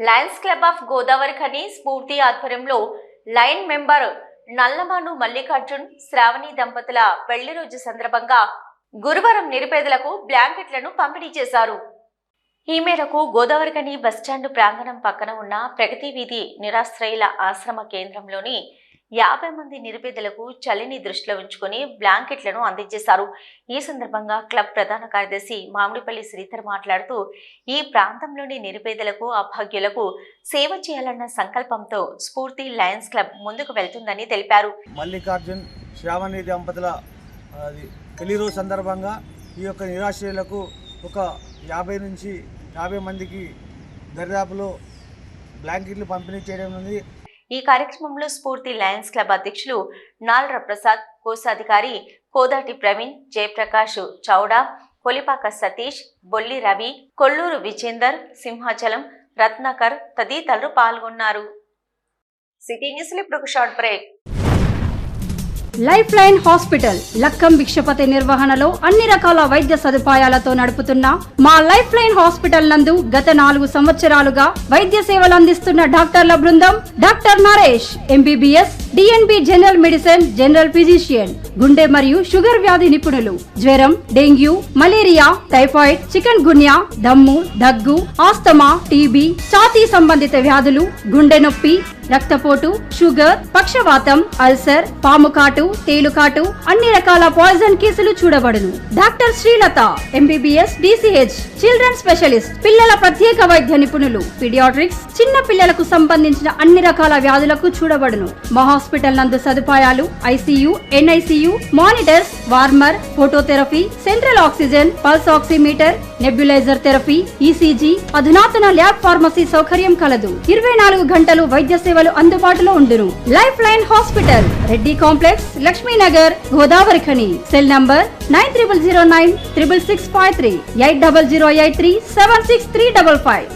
Lions club of Godavari Khani స్ఫూర్తి ఆధ్వర్యంలో line member Nallamanu Mallikarjun Sravani దంపతుల పెళ్ళి రోజు సందర్భంగా గురువారం నిరుపేదలకు బ్లాంకెట్లను పంపిణీ చేశారు. ఈ మేరకు గోదావరికని బస్టాండ్ ప్రాంగణం పక్కన ఉన్న ప్రగతి వీధి నిరాశ్రయుల ఆశ్రమ కేంద్రంలోని యాభై మంది నిరుపేదలకు చలిని దృష్టిలో ఉంచుకొని బ్లాంకెట్లను అందించేశారు. ఈ సందర్భంగా క్లబ్ ప్రధాన కార్యదర్శి మామిడిపల్లి శ్రీధర్ మాట్లాడుతూ ఈ ప్రాంతంలోని నిరుపేదలకు అభాగ్యులకు సేవ చేయాలన్న సంకల్పంతో స్ఫూర్తి లయన్స్ క్లబ్ ముందుకు వెళ్తుందని తెలిపారు. మల్లికార్జున్ శ్రావణి దంపతుల అది పెళ్ళి రోజు సందర్భంగా ఈ యొక్క నిరాశ్రయులకు ఒక యాభై నుంచి యాభై మందికి దరిదాపులో బ్లాంకెట్లు పంపిణీ చేయడం ఉంది. ఈ కార్యక్రమంలో స్ఫూర్తి లయన్స్ క్లబ్ అధ్యక్షులు నాల్ర ప్రసాద్ కోశాధికారి కోదాటి ప్రవీణ్ జయప్రకాష్ చౌడా కొలిపాక సతీష్ బొల్లి రవి కొల్లూరు విజేందర్ సింహాచలం రత్నాకర్ తదితరులు పాల్గొన్నారు. సిటీ న్యూస్లో ఇప్పుడు ఒక short break. Life line hospital Lakkam Bhikshapathi నిర్వహణలో అన్ని రకాల వైద్య సదుపాయాలతో నడుపుతున్న మా లైఫ్ లైన్ హాస్పిటల్ నందు గత నాలుగు సంవత్సరాలుగా వైద్య సేవలు అందిస్తున్న డాక్టర్ల బృందం doctor Naresh MBBS DNB general medicine general physician గుండె మరియు షుగర్ వ్యాధి నిపుణులు జ్వరం dengue malaria typhoid chikungunya దమ్ము దగ్గు ఆస్తమా టీబీ ఛాతీ సంబంధిత వ్యాధులు గుండె నొప్పి రక్తపోటు షుగర్ పక్షవాతం అల్సర్ పాముకాటు తేలుకాటు అన్ని రకాల పాయిజన్ కేసులు చూడబడును. Doctor Srilatha MBBS DCH children specialist పిల్లల ప్రత్యేక వైద్య నిపుణులు పిడియాట్రిక్స్ చిన్న పిల్లలకు సంబంధించిన అన్ని రకాల వ్యాధులకు చూడబడును. మా హాస్పిటల్ నందు సదుపాయాలు ICU NICU monitors warmer phototherapy central oxygen pulse oximeter nebulizer therapy ECG అధునాతన ల్యాబ్ ఫార్మసీ సౌకర్యం కలదు. ఇరవై నాలుగు గంటలు వైద్య సేవ సేవలు అందుబాటులో ఉండును. Life line hospital Reddy complex Laxminagar Godavari Khani. Cell number nine triple zero nine triple six five three eight double zero eight three seven six three double five.